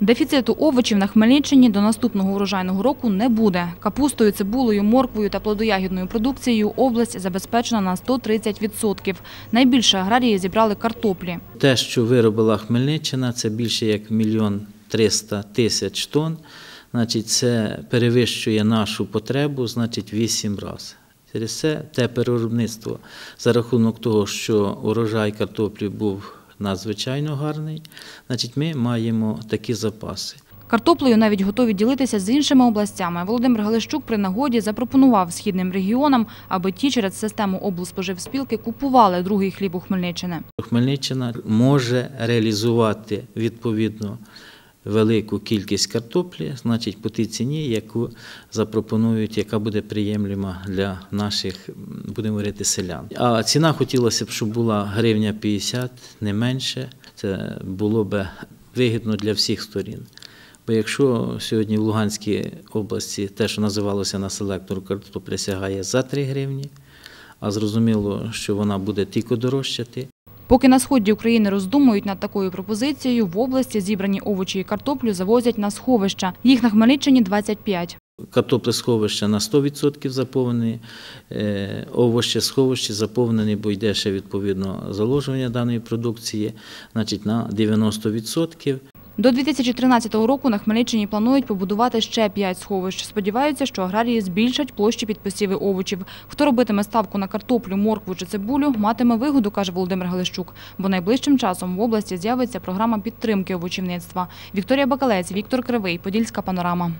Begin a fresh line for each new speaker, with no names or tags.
Дефіциту овочів на Хмельниччині до наступного урожайного року не буде. Капустою, цибулею, морквою та плодоягідною продукцією область забезпечена на 130%. Найбільше аграрії зібрали картоплі.
Те, що виробила Хмельниччина, це більше як мільйон 300 тисяч тонн. Значить, це перевищує нашу потребу, значить, 8 разів. Через це те переробництво за рахунок того, що урожай картоплі був надзвичайно гарний, значить, ми маємо такі запаси.
Картоплею навіть готові ділитися з іншими областями. Володимир Галищук при нагоді запропонував східним регіонам, аби ті через систему облспоживспілки купували другий хліб у Хмельниччини.
Хмельниччина може реалізувати відповідно велику кількість картоплі, значить по тій ціні, яку запропонують, яка буде приємлива для наших, будемо говорити, селян. А ціна хотілося б, щоб була гривня 50, не менше. Це було б вигідно для всіх сторін. Бо якщо сьогодні в Луганській області те, що називалося на селектору картопля, сягає за 3 гривні, а зрозуміло, що вона буде тільки дорожчати,
Поки на сході України роздумують над такою пропозицією, в області зібрані овочі і картоплю завозять на сховища. Їх на Хмельниччині 25.
Картоплесховища на 100% заповнені, е, овощесховище заповнені, бо йде ще відповідно заложення даної продукції, значить на 90%.
До 2013 року на Хмельниччині планують побудувати ще 5 сховищ. Сподіваються, що аграрії збільшать площі під посіви овочів. Хто робитиме ставку на картоплю, моркву чи цибулю, матиме вигоду, каже Володимир Галищук. Бо найближчим часом в області з'явиться програма підтримки овочівництва. Вікторія Бакалець, Віктор Кривий, Подільська панорама.